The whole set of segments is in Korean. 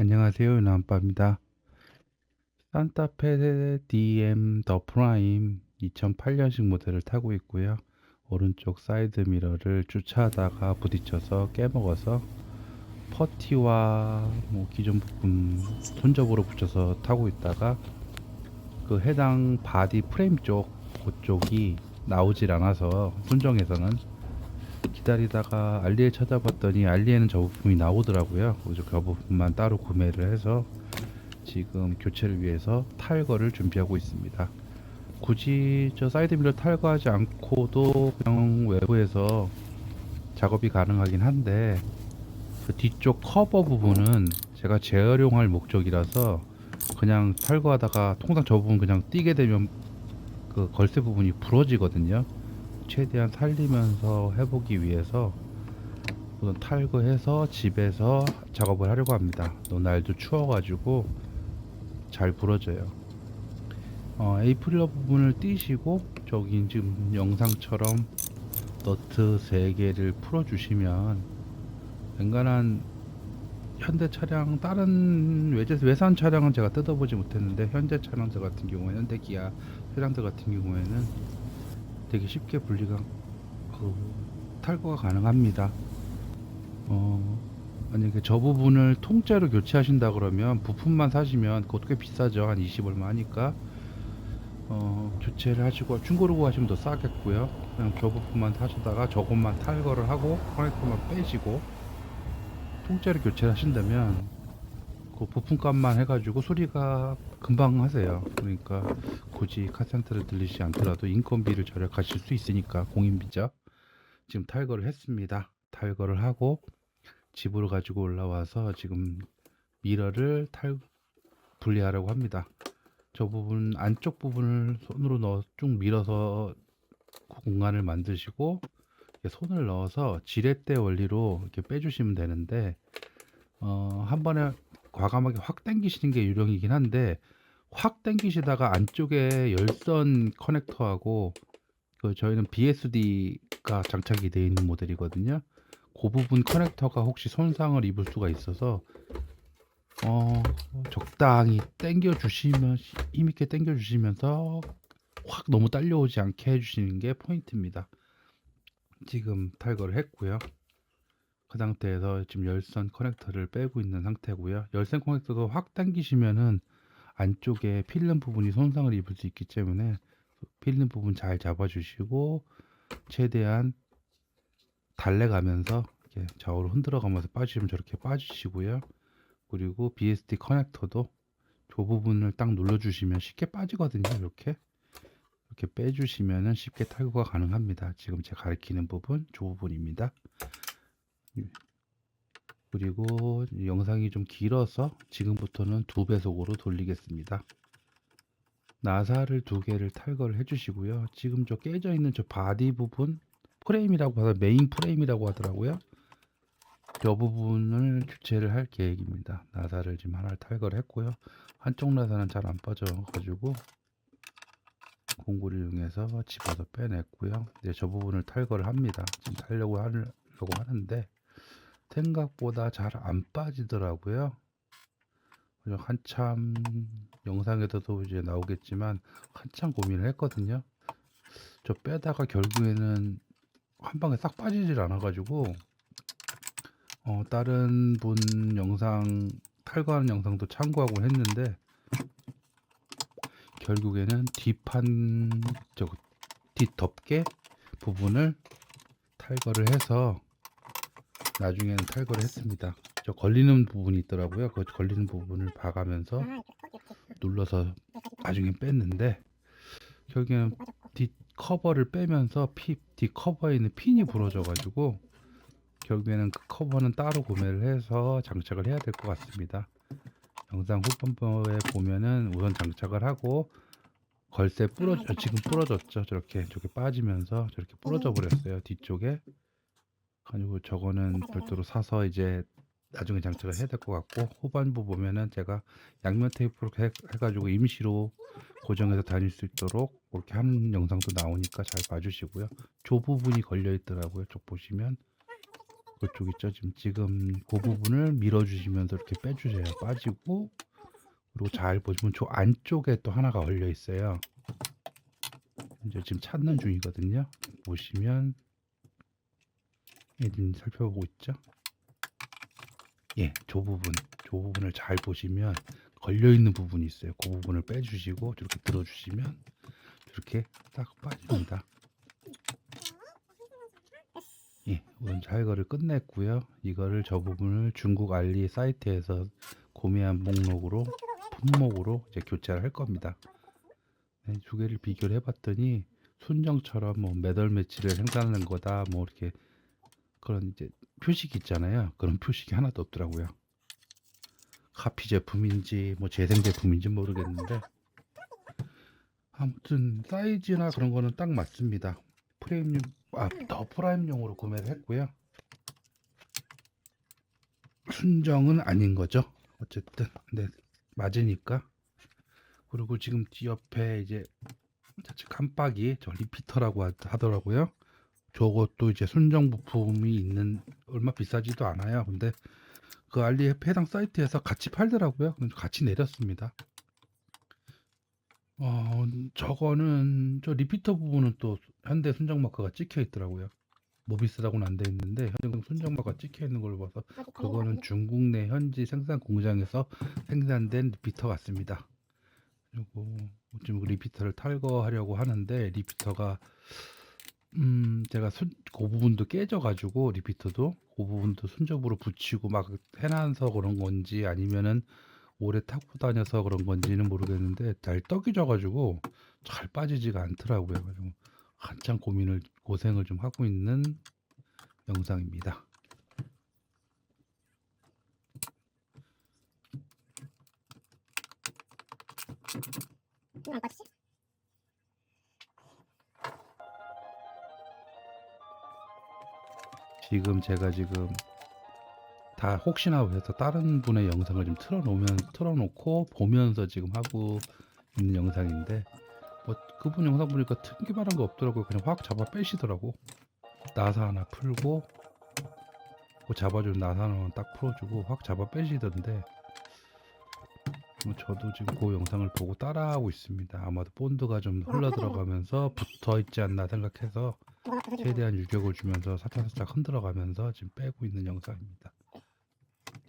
안녕하세요. 유나안빠입니다. 산타페 DM 더 프라임 2008년식 모델을 타고 있고요. 오른쪽 사이드 미러를 주차하다가 부딪혀서 깨먹어서 퍼티와 뭐 기존 부품 손잡으로 붙여서 타고 있다가 그 해당 바디 프레임 쪽 그쪽이 나오질 않아서 순정에서는 기다리다가 알리에 찾아봤더니 알리에는 저 부품이 나오더라고요. 그래서 그 부품만 따로 구매를 해서 지금 교체를 위해서 탈거를 준비하고 있습니다. 굳이 저 사이드미러 탈거하지 않고도 그냥 외부에서 작업이 가능하긴 한데 그 뒤쪽 커버 부분은 제가 재활용할 목적이라서 그냥 탈거하다가 통상 저 부분 그냥 띄게 되면 그 걸쇠 부분이 부러지거든요. 최대한 살리면서 해보기 위해서 우선 탈거해서 집에서 작업을 하려고 합니다. 또 날도 추워가지고 잘 부러져요. 어, 에이프릴러 부분을 띄시고 저기 지금 영상처럼 너트 3개를 풀어주시면 웬간한 현대 차량 다른 외제 외산 차량은 제가 뜯어보지 못했는데 현재 차량들 같은 경우에 현대 기아 차량들 같은 경우에는 되게 쉽게 분리가 그 탈거가 가능합니다. 어, 만약에 저 부분을 통째로 교체하신다 그러면 부품만 사시면 그것도 꽤 비싸죠. 한 20 얼마 하니까 어, 교체를 하시고 중고로 구하시면 더 싸겠고요. 그냥 저 부품만 사시다가 저것만 탈거를 하고 커넥터만 빼시고 통째로 교체를 하신다면 그 부품값만 해가지고 수리가 금방 하세요. 그러니까 굳이 카센터를 들리지 않더라도 인건비를 절약하실 수 있으니까 공인비죠. 지금 탈거를 했습니다. 탈거를 하고 집으로 가지고 올라와서 지금 미러를 탈 분리하려고 합니다. 저 부분 안쪽 부분을 손으로 넣어 쭉 밀어서 공간을 만드시고 손을 넣어서 지렛대 원리로 이렇게 빼주시면 되는데 어, 한 번에 과감하게 확 당기시는 게 유령이긴 한데 확 당기시다가 안쪽에 열선 커넥터하고 그 저희는 BSD가 장착이 되어 있는 모델이거든요. 그 부분 커넥터가 혹시 손상을 입을 수가 있어서 어, 적당히 당겨 주시면 힘 있게 당겨 주시면서 확 너무 딸려오지 않게 해주시는 게 포인트입니다. 지금 탈거를 했고요. 그 상태에서 지금 열선 커넥터를 빼고 있는 상태고요. 열선 커넥터도 확 당기시면은 안쪽에 필름 부분이 손상을 입을 수 있기 때문에 필름 부분 잘 잡아주시고 최대한 달래가면서 이렇게 좌우로 흔들어가면서 빠지시면 저렇게 빠지시고요. 그리고 BSD 커넥터도 저 부분을 딱 눌러주시면 쉽게 빠지거든요. 이렇게 이렇게 빼주시면은 쉽게 탈거가 가능합니다. 지금 제가 가리키는 부분 저 부분입니다. 그리고 영상이 좀 길어서 지금부터는 두 배속으로 돌리겠습니다. 나사를 두 개를 탈거를 해주시고요. 지금 저 깨져 있는 저 바디 부분 프레임이라고 하서 메인 프레임이라고 하더라고요. 저 부분을 교체를 할 계획입니다. 나사를 지금 하나를 탈거를 했고요. 한쪽 나사는 잘 안 빠져가지고 공구를 이용해서 집어서 빼냈고요. 이제 저 부분을 탈거를 합니다. 지금 달려고 하려고 하는데 생각보다 잘 안 빠지더라고요. 한참 영상에서도 이제 나오겠지만 한참 고민을 했거든요. 저 빼다가 결국에는 한 방에 싹 빠지질 않아가지고 어, 다른 분 영상 탈거하는 영상도 참고하고 했는데 결국에는 뒷판 저 뒷덮개 부분을 탈거를 해서 나중에는 탈거를 했습니다. 저 걸리는 부분이 있더라고요. 그 걸리는 부분을 봐가면서 눌러서 나중에 뺐는데 결국에는 뒷 커버를 빼면서 피, 뒷 커버에 있는 핀이 부러져가지고 결국에는 그 커버는 따로 구매를 해서 장착을 해야 될 것 같습니다. 영상 후반부에 보면은 우선 장착을 하고 걸쇠 부러져 지금 부러졌죠 저렇게 저렇게 빠지면서 저렇게 부러져 버렸어요 뒤쪽에 그리고 저거는 별도로 사서 이제 나중에 장착을 해야 될 것 같고 후반부 보면은 제가 양면 테이프로 해, 해가지고 임시로 고정해서 다닐 수 있도록 그렇게 하는 영상도 나오니까 잘 봐주시고요. 저 부분이 걸려 있더라고요. 쪽 보시면 그쪽 있죠. 지금 지금 그 부분을 밀어주시면서 이렇게 빼주세요. 빠지고 그리고 잘 보시면 저 안쪽에 또 하나가 걸려 있어요. 이제 지금 찾는 중이거든요. 보시면 예, 지금 살펴보고 있죠. 예, 저 부분, 저 부분을 잘 보시면 걸려 있는 부분이 있어요. 그 부분을 빼주시고 이렇게 들어주시면 이렇게 딱 빠집니다. 예, 우선 자이거를 끝냈고요. 이거를 저 부분을 중국 알리 사이트에서 구매한 목록으로 품목으로 이제 교체를 할 겁니다. 네, 두 개를 비교를 해봤더니 순정처럼 뭐 매달 매치를 생산하는 거다 뭐 이렇게 그런 이제 표식이 있잖아요. 그런 표식이 하나도 없더라고요. 카피 제품인지 뭐 재생 제품인지 모르겠는데 아무튼 사이즈나 그런 거는 딱 맞습니다. 프레임용 아더 프라임용으로 구매를 했고요. 순정은 아닌 거죠. 어쨌든 근데 맞으니까 그리고 지금 뒤 옆에 이제 저쪽 깜빡이 저 리피터라고 하- 하더라고요. 저것도 이제 순정 부품이 있는 얼마 비싸지도 않아요. 근데 그 알리 해당 사이트에서 같이 팔더라고요. 그래서 같이 내렸습니다. 어, 저거는 저 리피터 부분은 또 현대 순정 마크가 찍혀 있더라고요. 모비스라고는 안 돼 있는데 현대 순정 마크가 찍혀 있는 걸로 봐서 그거는 중국 내 현지 생산 공장에서 생산된 리피터 같습니다. 그리고 지금 그 리피터를 탈거하려고 하는데 리피터가 음 제가 순, 그 부분도 깨져 가지고 리피터도 그 부분도 순접으로 붙이고 막 해놔서 그런 건지 아니면은 오래 타고 다녀서 그런 건지는 모르겠는데 잘 떡이 져 가지고 잘 빠지지가 않더라고요. 그래서 한참 고민을 고생을 좀 하고 있는 영상입니다. 안 빠지지? 지금 제가 지금 다 혹시나 해서 다른 분의 영상을 좀 틀어놓으면 틀어놓고 보면서 지금 하고 있는 영상인데 뭐 그분 영상 보니까 특별한 거 없더라고요. 그냥 확 잡아 빼시더라고. 나사 하나 풀고 그 잡아주는 나사 하나 딱 풀어주고 확 잡아 빼시던데 뭐 저도 지금 그 영상을 보고 따라하고 있습니다. 아마도 본드가 좀 흘러 들어가면서 붙어 있지 않나 생각해서 최대한 유격을 주면서 살짝살짝 흔들어가면서 지금 빼고 있는 영상입니다.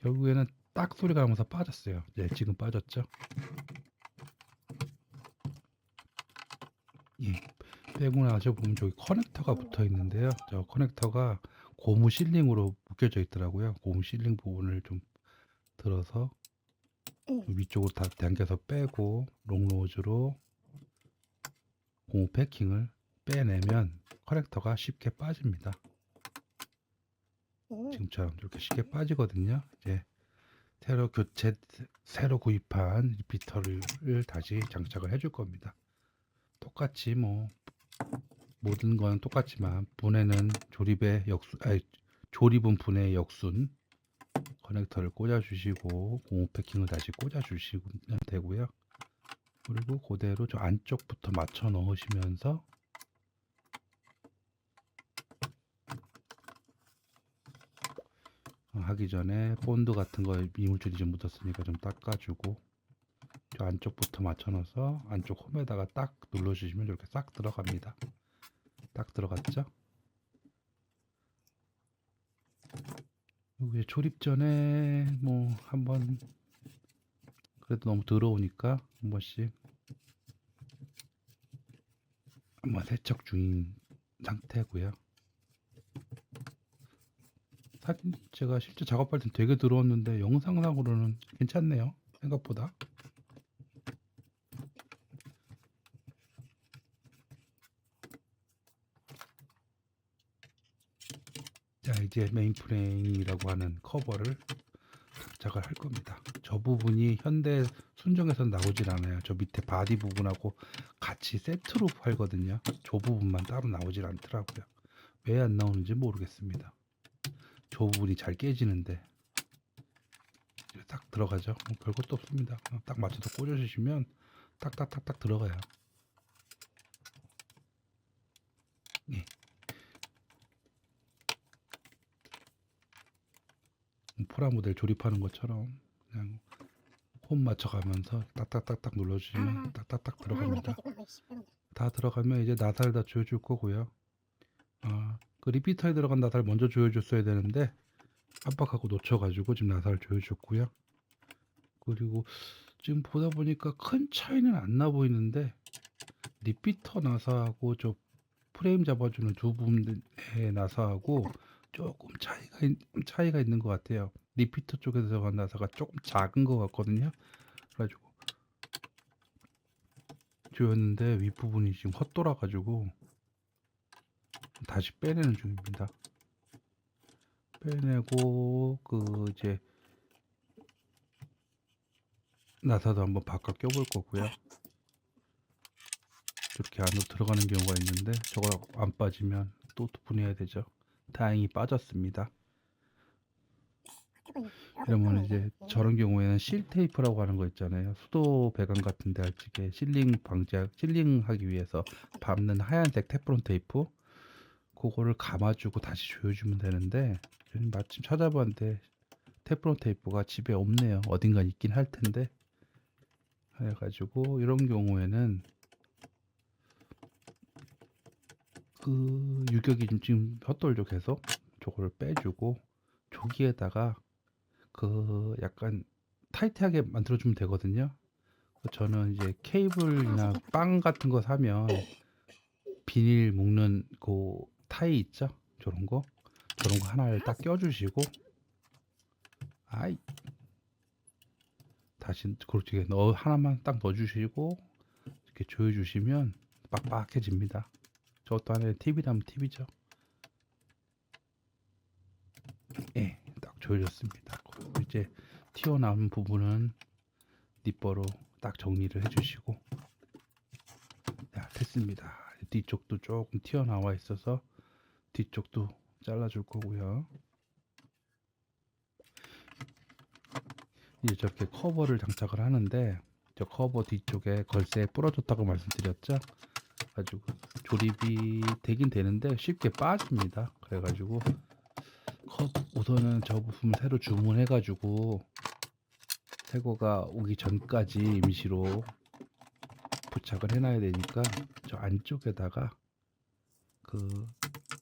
결국에는 딱 소리가 나면서 빠졌어요. 네, 지금 빠졌죠? 예, 빼고 나서 보면 저기 커넥터가 붙어 있는데요. 저 커넥터가 고무 실링으로 묶여져 있더라고요. 고무 실링 부분을 좀 들어서 음. 위쪽으로 다 당겨서 빼고 롱로즈로 고무 패킹을 빼내면 커넥터가 쉽게 빠집니다. 음. 지금처럼 이렇게 쉽게 빠지거든요. 이제 새로 교체 새로 구입한 리피터를 다시 장착을 해줄 겁니다. 똑같이 뭐 모든 건 똑같지만 분해는 조립의 역순 아니 조립은 분해의 역순 커넥터를 꽂아 주시고 고무 패킹을 다시 꽂아 주시면 되고요. 그리고 그대로 저 안쪽부터 맞춰 넣으시면서 하기 전에 본드 같은 거 이물질이 좀 묻었으니까 좀 닦아주고 저 안쪽부터 맞춰 넣어서 안쪽 홈에다가 딱 눌러주시면 이렇게 싹 들어갑니다. 딱 들어갔죠? 이제 조립 전에 뭐 한번 그래도 너무 더러우니까 한 번씩 한번 세척 중인 상태고요. 사진 제가 실제 작업할 땐 되게 더러웠는데 영상상으로는 괜찮네요. 생각보다. 자 이제 메인 프레임이라고 하는 커버를 장착을 할 겁니다. 저 부분이 현대 순정에서는 나오질 않아요. 저 밑에 바디 부분하고 같이 세트로 팔거든요. 저 부분만 따로 나오질 않더라고요. 왜 안 나오는지 모르겠습니다. 저 부분이 잘 깨지는데 딱 들어가죠. 뭐 별것도 없습니다. 딱 맞춰서 꽂아주시면 딱딱딱딱 들어가요. 예. 프라모델 조립하는 것처럼 그냥 홈 맞춰가면서 딱딱딱딱 눌러주시면 아. 딱딱딱 아, 들어갑니다. 우리 그 씨, 빼놓자. 다 들어가면 이제 나사를 다 조여줄 거고요. 아, 그 리피터에 들어간 나사를 먼저 조여줬어야 되는데 깜빡하고 놓쳐가지고 지금 나사를 조여줬고요. 그리고 지금 보다 보니까 큰 차이는 안 나 보이는데 리피터 나사하고 저 프레임 잡아주는 두 분의 나사하고 조금 차이가 있, 차이가 있는 것 같아요. 리피터 쪽에서 들어간 나사가 조금 작은 것 같거든요. 그래가지고 조였는데 윗 부분이 지금 헛돌아가지고 다시 빼내는 중입니다. 빼내고 그 이제 나사도 한번 바꿔 껴볼 거고요. 이렇게 안으로 들어가는 경우가 있는데 저거 안 빠지면 또 분해야 되죠. 다행히 빠졌습니다. 그러면 이제. 저런 경우에는 실 테이프라고 하는 거 있잖아요. 수도 배관 같은 데 할적에 실링 방지 실링 하기 위해서 밟는 하얀색 테프론 테이프 그거를 감아주고 다시 조여주면 되는데 마침 찾아봤는데 테프론 테이프가 집에 없네요. 어딘가 있긴 할 텐데 그래가지고 이런 경우에는 그 유격이 좀 지금 헛돌죠 계속 저거를 빼주고 조기에다가 그 약간 타이트하게 만들어주면 되거든요. 저는 이제 케이블이나 빵 같은 거 사면 비닐 묶는 그 타이 있죠? 저런 거 저런 거 하나를 딱 껴주시고 아이 다시 그렇게 넣어 하나만 딱 넣어주시고 이렇게 조여주시면 빡빡해집니다. 저것도 하나의 팁이라면 팁이죠. 예, 딱 조여졌습니다. 이제 튀어나온 부분은 니퍼로 딱 정리를 해주시고, 자, 됐습니다. 뒤쪽도 조금 튀어나와 있어서 뒤쪽도 잘라줄 거고요. 이제 저렇게 커버를 장착을 하는데 저 커버 뒤쪽에 걸쇠 부러졌다고 말씀드렸죠? 가지고 조립이 되긴 되는데 쉽게 빠집니다. 그래가지고 컵 우선은 저 부품 새로 주문해가지고 새거가 오기 전까지 임시로 부착을 해놔야 되니까 저 안쪽에다가 그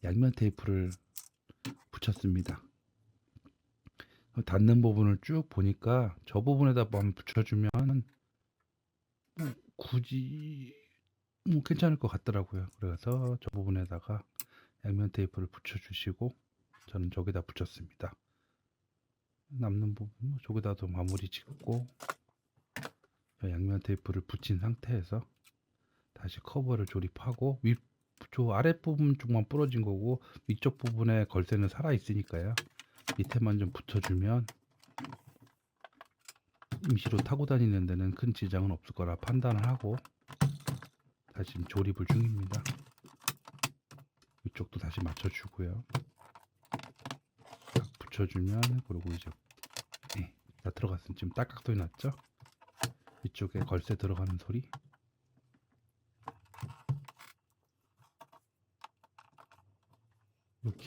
양면 테이프를 붙였습니다. 닿는 부분을 쭉 보니까 저 부분에다 한번 붙여주면 뭐 굳이 뭐 괜찮을 것 같더라고요. 그래서 저 부분에다가 양면 테이프를 붙여주시고 저는 저기다 붙였습니다. 남는 부분 뭐 저기다도 마무리 짓고 저 양면 테이프를 붙인 상태에서 다시 커버를 조립하고 윗, 저 아랫부분 쪽만 부러진 거고 위쪽 부분에 걸쇠는 살아 있으니까요. 밑에만 좀 붙여주면 임시로 타고 다니는 데는 큰 지장은 없을 거라 판단을 하고 다시 조립을 중입니다. 이쪽도 다시 맞춰주고요. 딱 붙여주면 그리고 이제 네, 다 들어갔으면 지금 딱딱 소리 났죠? 이쪽에 걸쇠 들어가는 소리.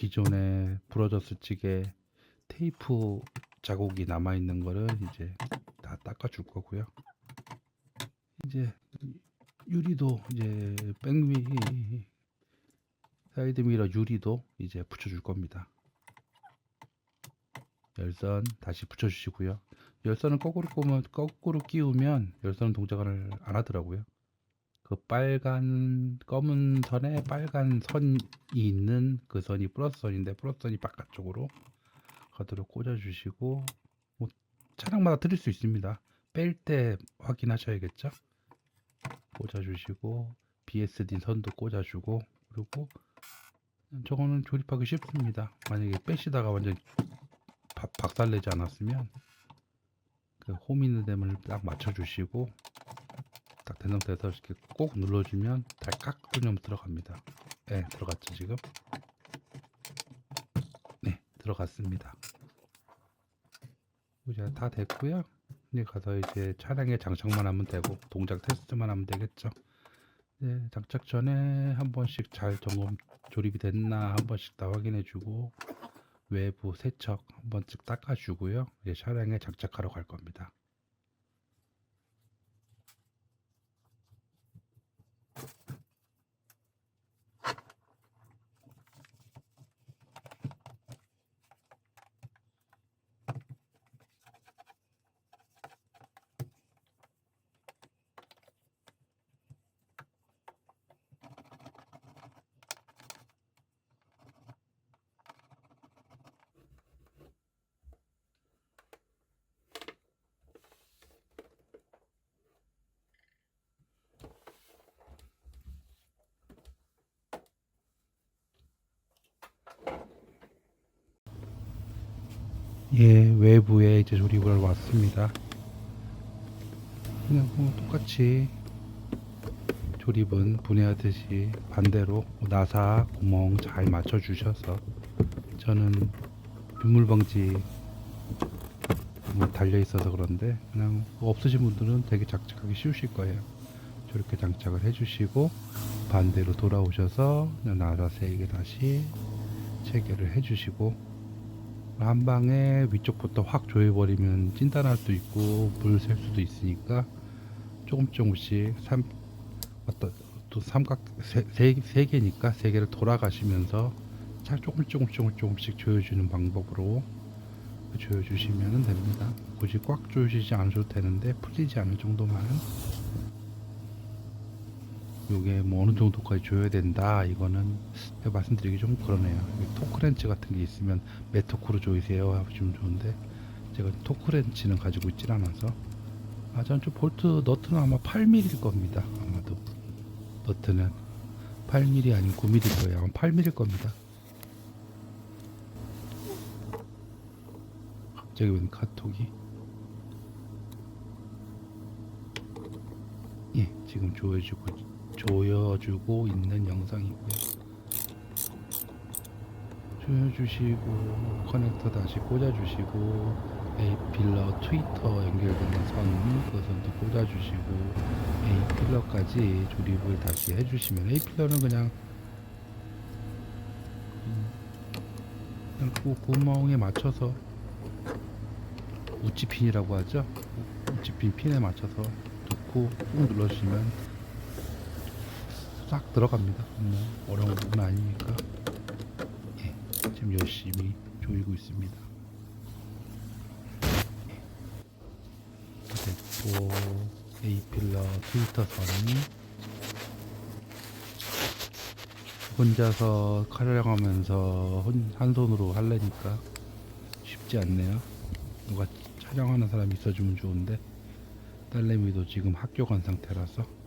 기존에 부러졌을 적에 테이프 자국이 남아 있는 거를 이제 다 닦아 줄 거고요. 이제 유리도 이제 백미 사이드 미러 유리도 이제 붙여줄 겁니다. 열선 다시 붙여주시고요. 열선을 거꾸로 끼우면 거꾸로 끼우면 열선 동작을 안 하더라고요. 그 빨간 검은 선에 빨간 선이 있는 그 선이 플러스 선인데 플러스 선이 바깥쪽으로 가도록 꽂아주시고 뭐 차량마다 틀릴 수 있습니다. 뺄 때 확인하셔야겠죠. 꽂아주시고 BSD 선도 꽂아주고 그리고 저거는 조립하기 쉽습니다. 만약에 빼시다가 완전 박, 박살내지 않았으면 그 홈 있는 데를 딱 맞춰주시고 딱 된 상태에서 이렇게 꼭 눌러주면 달깍 소리면 들어갑니다. 네 들어갔죠 지금? 네 들어갔습니다. 이제 다 됐고요. 이제 가서 이제 차량에 장착만 하면 되고 동작 테스트만 하면 되겠죠. 네, 장착 전에 한 번씩 잘 점검 조립이 됐나 한 번씩 다 확인해 주고 외부 세척 한 번씩 닦아주고요. 이제 차량에 장착하러 갈 겁니다. 예, 외부에 이제 조립을 왔습니다. 그냥 뭐 똑같이 조립은 분해하듯이 반대로 나사 구멍 잘 맞춰 주셔서 저는 유물 방지 뭐 달려 있어서 그런데 그냥 없으신 분들은 되게 장착하기 쉬우실 거예요. 저렇게 장착을 해주시고 반대로 돌아오셔서 나사 세개 다시 체결을 해주시고 한 방에 위쪽부터 확 조여버리면 찐단할 수도 있고 물 셀 수도 있으니까 조금 조금씩 삼 어떤 또 삼각 세, 세, 세 개니까 세 개를 돌아가시면서 잘 조금 조금 조금 조금씩 조여주는 방법으로 조여주시면 됩니다. 굳이 꽉 조여주지 않으셔도 되는데 풀리지 않을 정도만 요게 뭐 어느 정도까지 줘야 된다 이거는 제가 말씀드리기 좀 그러네요. 토크렌치 같은 게 있으면 메토크로 조이세요. 하시면 좋은데 제가 토크렌치는 가지고 있질 않아서. 아 저는 좀 볼트 너트는 아마 8mm일 겁니다. 아마도. 너트는 8mm 아니면 9mm일 거예요. 아마 8mm일 겁니다. 갑자기 웬 카톡이? 예 지금 조여주고 조여주고 있는 영상이고요. 조여주시고 커넥터 다시 꽂아주시고 A 필러 트위터 연결되는 선 그것도 꽂아주시고 A 필러까지 조립을 다시 해주시면 A 필러는 그냥 그 구멍에 맞춰서 우찌핀이라고 하죠. 우찌핀 핀에 맞춰서 놓고 꾹 눌러주시면 싹 들어갑니다. 뭐 어려운 부분 아니니까 예, 지금 열심히 조이고 있습니다. 됐고 A필러 트위터 선이 혼자서 촬영하면서 혼- 한 손으로 할래니까 쉽지 않네요. 누가 촬영하는 사람이 있어주면 좋은데 딸내미도 지금 학교 간 상태라서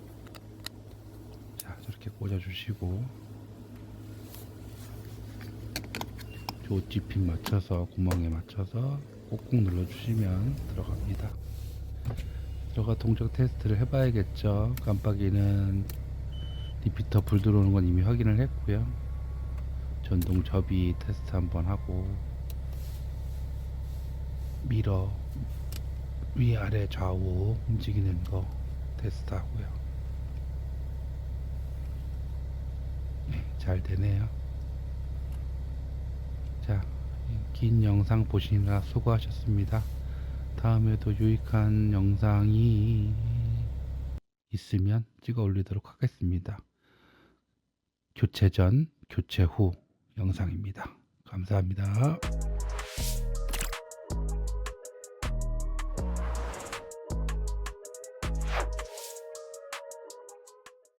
자 저렇게 꽂아주시고 조지핀 맞춰서 구멍에 맞춰서 꾹꾹 눌러주시면 들어갑니다. 들어가 동작 테스트를 해봐야겠죠. 깜빡이는 리피터 불 들어오는 건 이미 확인을 했고요. 전동 접이 테스트 한번 하고 미러 위아래 좌우 움직이는 거 테스트 하고요 네, 잘 되네요. 자, 긴 영상 보시느라 수고하셨습니다. 다음에도 유익한 영상이 있으면 찍어 올리도록 하겠습니다. 교체 전, 교체 후 영상입니다. 감사합니다.